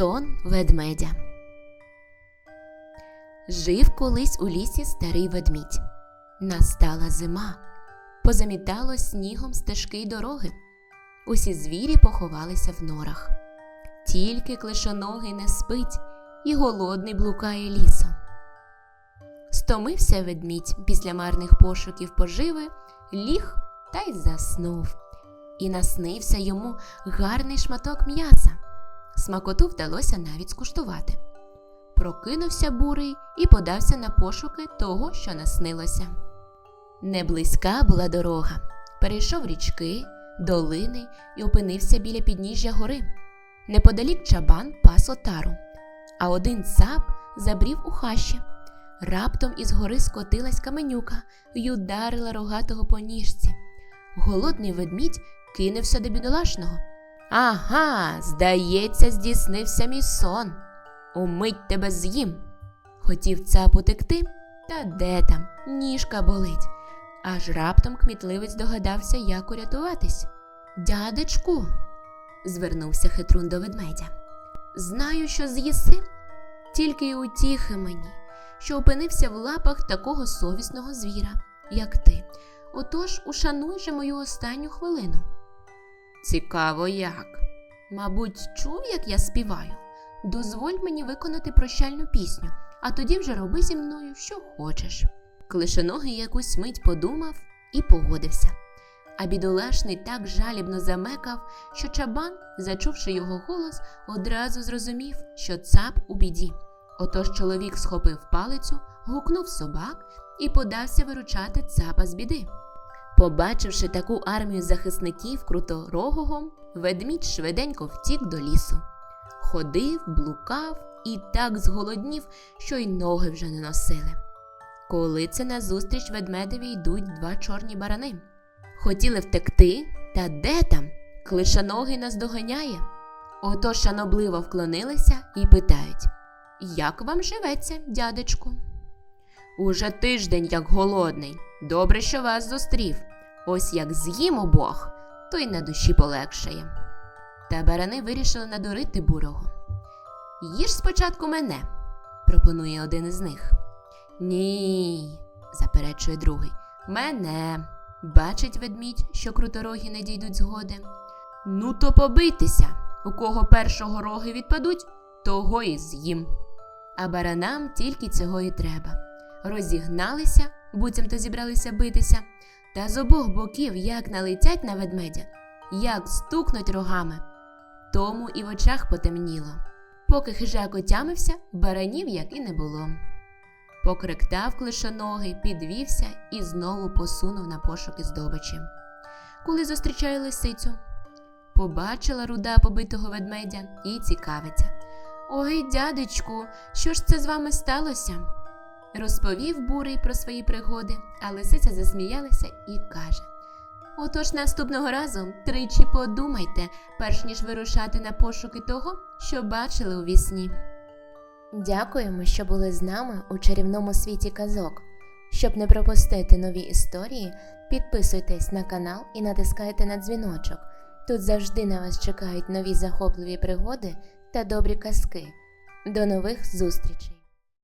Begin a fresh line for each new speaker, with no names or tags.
Сон ведмедя. Жив колись у лісі старий ведмідь. Настала зима. Позамітало снігом стежки й дороги. Усі звірі поховалися в норах. Тільки клишоногий не спить і голодний блукає лісом. Стомився ведмідь після марних пошуків поживи, ліг та й заснув. І наснився йому гарний шматок м'яса. Смакоту вдалося навіть скуштувати. Прокинувся бурий і подався на пошуки того, що наснилося. Неблизька була дорога. Перейшов річки, долини і опинився біля підніжжя гори. Неподалік чабан пас отару, а один цап забрів у хащі. Раптом із гори скотилась каменюка й ударила рогатого по ніжці. Голодний ведмідь кинувся до бідолашного. Ага, здається, здійснився мій сон. Умить тебе з'їм. Хотів цап утекти, та де там, ніжка болить. Аж раптом кмітливець догадався, як урятуватись. Дядечку, звернувся хитрун до ведмедя. Знаю, що з'їси, тільки й утіхи мені, що опинився в лапах такого совісного звіра, як ти. Отож ушануй же мою останню хвилину. Цікаво як. Мабуть, чув, як я співаю. Дозволь мені виконати прощальну пісню, а тоді вже роби зі мною, що хочеш. Клишеногий якусь мить подумав і погодився. А бідолашний так жалібно замекав, що чабан, зачувши його голос, одразу зрозумів, що цап у біді. Отож чоловік схопив палицю, гукнув собак і подався виручати цапа з біди. Побачивши таку армію захисників круторогого, ведмідь швиденько втік до лісу. Ходив, блукав і так зголоднів, що й ноги вже не носили. Коли це назустріч ведмедеві йдуть два чорні барани. Хотіли втекти, та де там? Клишаногий нас доганяє. Отож шанобливо вклонилися і питають Як вам живеться, дядечку? Уже тиждень, як голодний. Добре, що вас зустрів. Ось як з'їм обох, то й на душі полегшає. Та барани вирішили надурити бурого. Їж спочатку мене, пропонує один із них. Ні, заперечує другий. Мене. Бачить ведмідь, що круторогі не дійдуть згоди. Ну, то побийтеся. У кого першого роги відпадуть, того і з'їм. А баранам тільки цього і треба. Розігналися, буцімто зібралися битися, та з обох боків як налетять на ведмедя, як стукнуть рогами. Тому і в очах потемніло. Поки хижак отямився, баранів як і не було. Покректав клишоногий, підвівся і знову посунув на пошуки здобичі. Коли зустрічає лисицю, побачила руда побитого ведмедя і цікавиться. Ой, дядечку, що ж це з вами сталося? Розповів бурий про свої пригоди, а лисиця засміялася і каже: Отож наступного разу тричі подумайте, перш ніж вирушати на пошуки того, що бачили у вісні. Дякуємо, що були з нами у чарівному світі казок. Щоб не пропустити нові історії, підписуйтесь на канал і натискайте на дзвіночок. Тут завжди на вас чекають нові захопливі пригоди та добрі казки. До нових зустрічей!